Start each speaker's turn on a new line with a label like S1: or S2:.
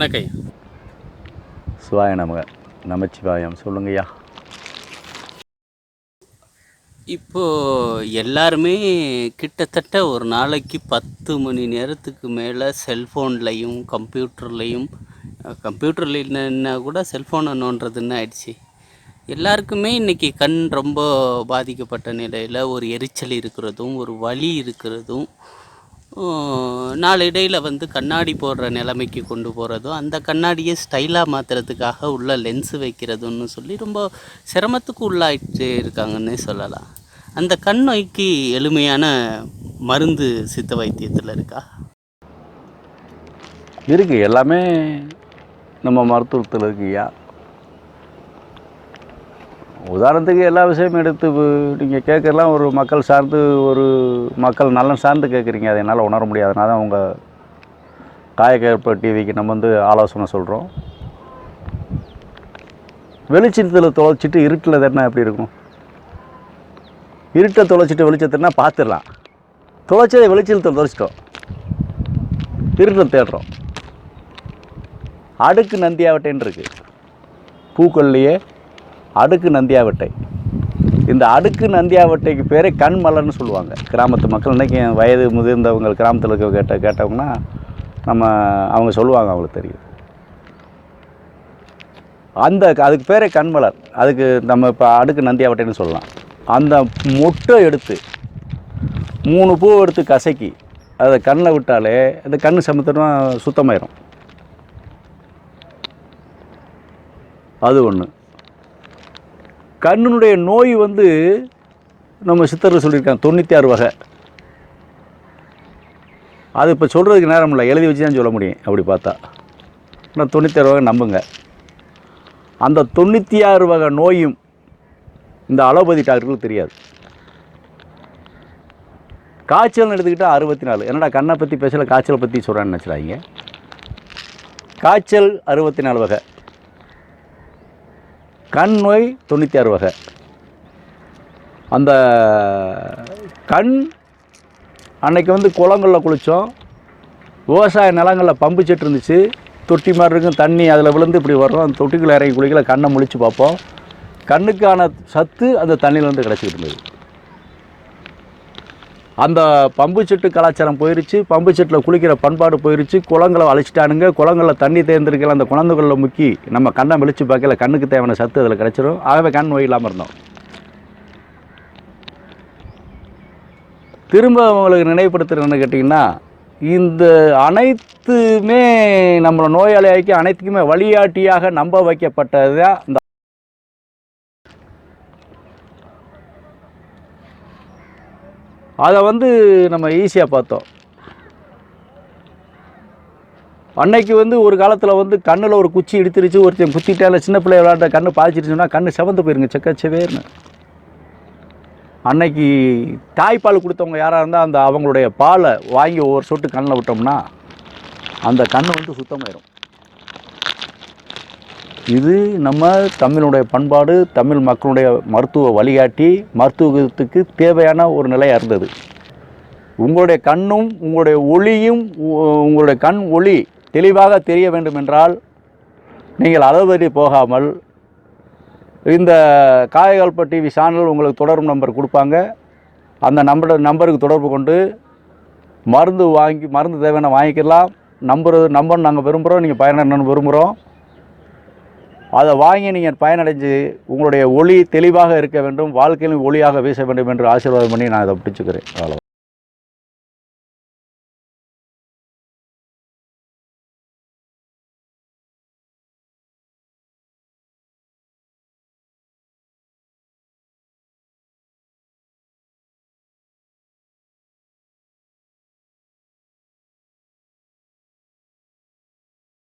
S1: வணக்கம்.
S2: சிவாய நமக. நமச்சிவாயம். சொல்லுங்கய்யா
S1: இப்போ எல்லாருமே கிட்டத்தட்ட ஒரு நாளைக்கு பத்து மணி நேரத்துக்கு மேலே செல்ஃபோன்லையும் கம்ப்யூட்டர்லையும் கம்ப்யூட்டரில் இல்லைன்னா கூட செல்ஃபோனை நோண்டுறதுன்னு ஆயிடுச்சு? எல்லாருக்குமே இன்றைக்கி கண் ரொம்ப பாதிக்கப்பட்ட நிலையில் ஒரு எரிச்சல் இருக்கிறதும் ஒரு வலி இருக்கிறதும் நாளிடையில் வந்து கண்ணாடி போடுற நிலைமைக்கு கொண்டு போகிறதும் அந்த கண்ணாடியை ஸ்டைலாக மாற்றுறதுக்காக உள்ள லென்ஸு வைக்கிறதுன்னு சொல்லி ரொம்ப சிரமத்துக்கு உள்ளாயிட்டு இருக்காங்கன்னே சொல்லலாம். அந்த கண் நோய்க்கு எளிமையான மருந்து சித்த வைத்தியத்தில் இருக்கா?
S2: இருக்குது எல்லாமே நம்ம மருத்துவத்தில் இருக்குயா உதாரணத்துக்கு எல்லா விஷயமும் எடுத்து நீங்கள் கேட்கறலாம் ஒரு மக்கள் சார்ந்து ஒரு மக்கள் நலன் சார்ந்து கேட்குறீங்க. அதை என்னால் உணர முடியாதனால தான் உங்கள் காயக்கேற்ப டிவிக்கு நம்ம வந்து ஆலோசனை சொல்கிறோம் வெளிச்சத்தில் தொலைச்சிட்டு இருட்டில் தானே எப்படி இருக்கும்? இருட்டை தொலைச்சிட்டு வெளிச்சத்தைனா பார்த்துடலாம். தொலைச்சதை வெளிச்சத்தில் தொலைச்சிட்டோம். இருட்டில் தேடுறோம். அடுக்கு நந்தியாவட்டேன்னு இருக்குது பூக்கள்லையே அடுக்கு நந்தியாவட்டை. இந்த அடுக்கு நந்தியாவட்டைக்கு பேரே கண்மலர்னு சொல்லுவாங்க. கிராமத்து மக்கள் இன்றைக்கி வயது முதிர்ந்தவங்க கிராமத்தில் இருக்க கேட்ட கேட்டவங்கன்னா நம்ம அவங்க சொல்லுவாங்க அவங்களுக்கு தெரியும். அந்த அதுக்கு பேரே கண்மலர் அதுக்கு நம்ம இப்போ அடுக்கு நந்தியாவட்டைன்னு சொல்லலாம். அந்த மொட்டை எடுத்து மூணு பூ எடுத்து கசக்கி அதை கண்ணில் விட்டாலே அந்த கண் சமுத்திரம் சுத்தமாயிரும். அது ஒன்று கண்ணினுடைய நோய் வந்து நம்ம சித்தர்கள் சொல்லியிருக்காங்க தொண்ணூற்றி ஆறு வகை. அது இப்போ சொல்கிறதுக்கு நேரம் இல்லை எழுதி வச்சு தான் சொல்ல முடியும் அப்படி பார்த்தா. நான் தொண்ணூற்றி ஆறு வகை நம்புங்க. அந்த தொண்ணூற்றி ஆறு வகை நோயும் இந்த அலோபதி டாக்டர்களுக்கு தெரியாது. காய்ச்சல்னு எடுத்துக்கிட்டால் அறுபத்தி நாலு என்னடா கண்ணை பற்றி பேசலை காய்ச்சலை பற்றி சொல்கிறேன்னு நினச்சிடாங்க காய்ச்சல் அறுபத்தி நாலு வகை. கண் நோய் தொண்ணூற்றி ஆறு வகை. அந்த கண் அன்னைக்கு வந்து குளங்களில் குளித்தோம் விவசாய நிலங்களில் பம்பு செட்டு இருந்துச்சு. தொட்டி மாதிரி இருக்கும் தண்ணி அதில் விழுந்து இப்படி வரும் அந்த தொட்டிக்குள்ளே இறங்கி குளிக்கல கண்ணை முழிச்சு பார்ப்போம். கண்ணுக்கான சத்து அந்த தண்ணியிலேருந்து கிடச்சிக்கிட்டு இருந்தது. அந்த பம்பு செட்டு கலாச்சாரம் போயிருச்சு பம்பு செட்டில் குளிக்கிற பண்பாடு போயிருச்சு குளங்களை அழிச்சிட்டானுங்க குளங்களில் தண்ணி தேர்ந்திருக்கல அந்த குழந்தைகளில் முக்கி நம்ம கண்ணை வெளிச்சு பார்க்கல கண்ணுக்கு தேவையான சத்து அதில் கிடச்சிரும். ஆகவே கண் நோய் இல்லாமல் இருந்தோம். திரும்ப உங்களுக்கு நினைவுபடுத்துறேன்னு கேட்டிங்கன்னா இந்த அனைத்துமே நம்மளை நோயாளியாக்கி அனைத்துக்குமே வழியாட்டியாக நம்ப வைக்கப்பட்டது தான் இந்த அதை வந்து நம்ம ஈஸியாக பார்த்தோம். அன்னைக்கு வந்து ஒரு காலத்தில் வந்து கண்ணில் ஒரு குச்சி இடித்துருச்சு ஒருத்தன் குத்திட்டால சின்ன பிள்ளை விளையாட்ட கண்ணு பாதிச்சிருச்சுன்னா கண்ணு செவந்து போயிருங்க செக்கச்சவேர்னு அன்னைக்கு தாய்ப்பால் கொடுத்தவங்க யாராக இருந்தால் அந்த அவங்களுடைய பாலை வாங்கி ஒவ்வொரு சொட்டு கண்ணில் விட்டோம்னா அந்த கண் வந்து சுத்தமாயிரும். இது நம்ம தமிழுடைய பண்பாடு தமிழ் மக்களுடைய மருத்துவ வழிகாட்டி மருத்துவத்துக்கு தேவையான ஒரு நிலையாக இருந்தது. உங்களுடைய கண்ணும் உங்களுடைய ஒளியும் உ- உங்களுடைய கண் ஒளி தெளிவாக தெரிய வேண்டும் என்றால் நீங்கள் அளவறி போகாமல் இந்த காயகால்பட்டி டிவி சேனல் உங்களுக்கு தொடர்பு நம்பர் கொடுப்பாங்க. அந்த நம்பர் நம்பருக்கு தொடர்பு கொண்டு மருந்து வாங்கி மருந்து தேவையான வாங்கிக்கலாம். நம்பர் நம்பர் நாங்கள் விரும்புகிறோம் நீங்கள் பயனடைன்னு விரும்புகிறோம் அதை வாங்கி நீங்கள் பயனடைஞ்சு உங்களுடைய ஒளி தெளிவாக இருக்க வேண்டும் வாழ்க்கையிலும் ஒளியாக வீச வேண்டும் என்று ஆசீர்வாதம் பண்ணி நான் அதை பிடிச்சிக்கிறேன் அவ்வளோ